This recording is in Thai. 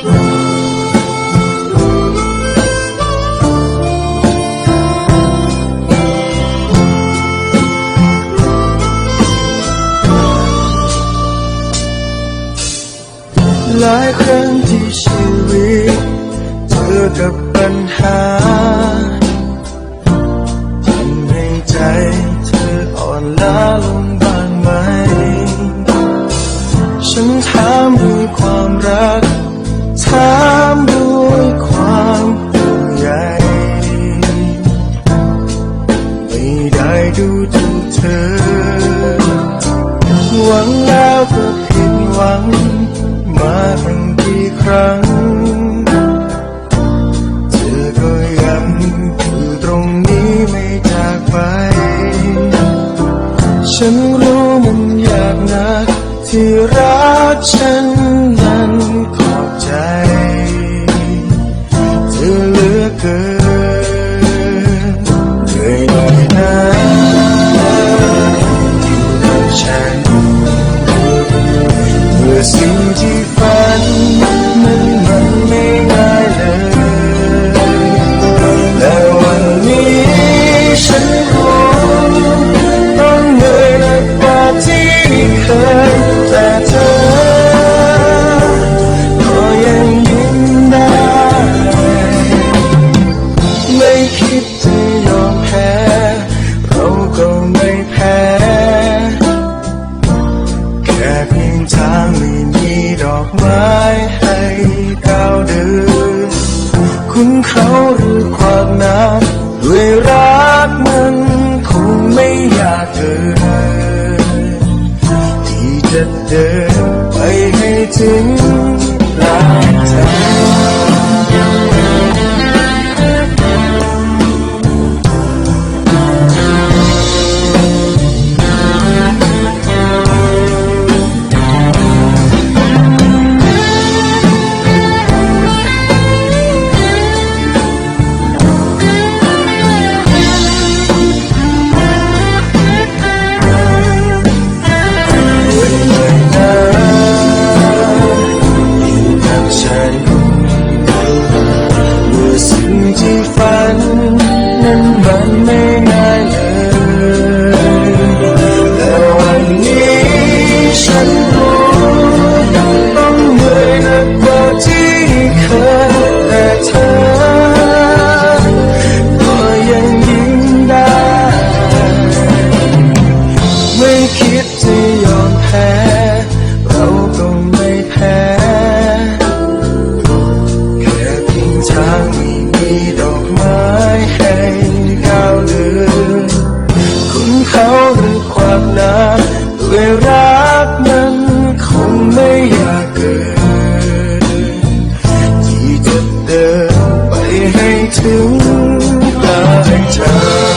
หลายครั้งที่ชีวิตเจอกับปัญหาทำให้ใจเธออ่อนล้าลงบ้างไหม ฉันถามด้วยความรัก ดูถูกเธอ หวังแล้วก็ผิดหวัง มาตั้งกี่ครั้ง เธอก็ยังอยู่ตรงนี้ไม่จากไป ฉันรู้มันยากนักที่รักฉัน ก็ไม่แพ้แค่เพียงทางไม่มีดอกไม้ให้ก้าวเดินคุณเขาหรือความน้ำด้วยรักมันคงไม่อยากเกินที่จะเดินไปให้ถึงปลายทาง ไม่อยากเกินที่จะเดินไปให้ถึงตายทาง